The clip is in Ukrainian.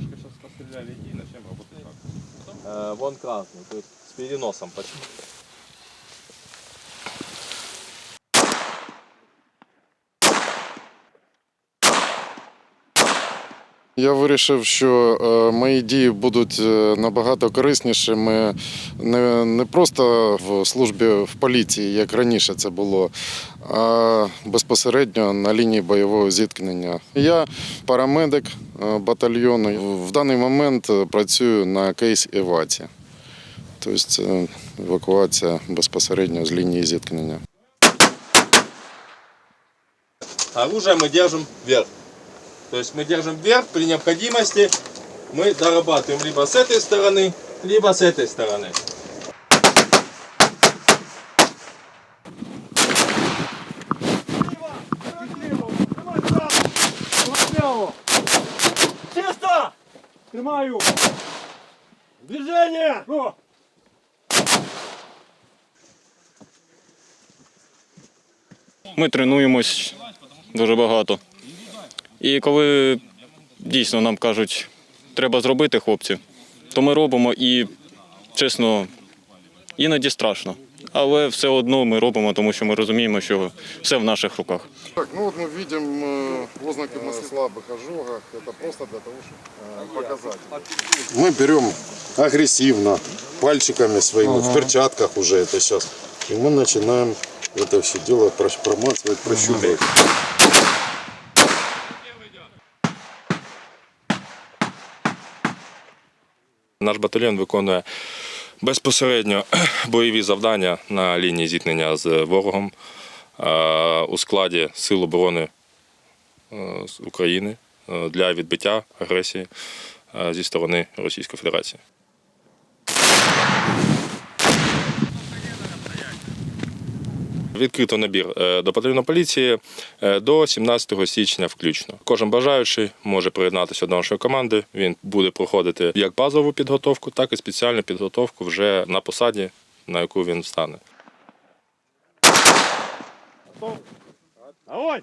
немножко сейчас постреляли и начнем работать как. Э, вон красный, то есть с переносом почти. Я вирішив, що е, мої дії будуть е, набагато кориснішими не, просто в службі в поліції, як раніше це було, а безпосередньо на лінії бойового зіткнення. Я парамедик е, батальйону. В даний момент працюю на кейс еваці. Тобто це евакуація безпосередньо з лінії зіткнення. Оружие мы держим вверх. То есть мы держим вверх, при необходимости мы дорабатываем либо с этой стороны, либо с этой стороны. Чисто! Тримаю! Движение! О! Ми тренуємось дуже багато. І коли дійсно нам кажуть, треба зробити хлопці, то ми робимо і, чесно, іноді страшно. Але все одно ми робимо, тому що ми розуміємо, що все в наших руках. Так, ну вот мы видим э, ознаки на слабых ожогах. Это просто для того, чтобы показать. Мы берем агрессивно, пальчиками своими, в перчатках уже это сейчас. И мы начинаем это все дело прош- промацывать, Наш батальйон виконує безпосередньо бойові завдання на лінії зіткнення з ворогом у складі Сил оборони е, України е, для відбиття агресії е, зі сторони Російської Федерації. Відкрито набір е, до патрульної поліції е, до 17 січня включно. Кожен бажаючий може приєднатися до нашої команди. Він буде проходити як базову підготовку, так і спеціальну підготовку вже на посаді, на яку він стане. Огонь!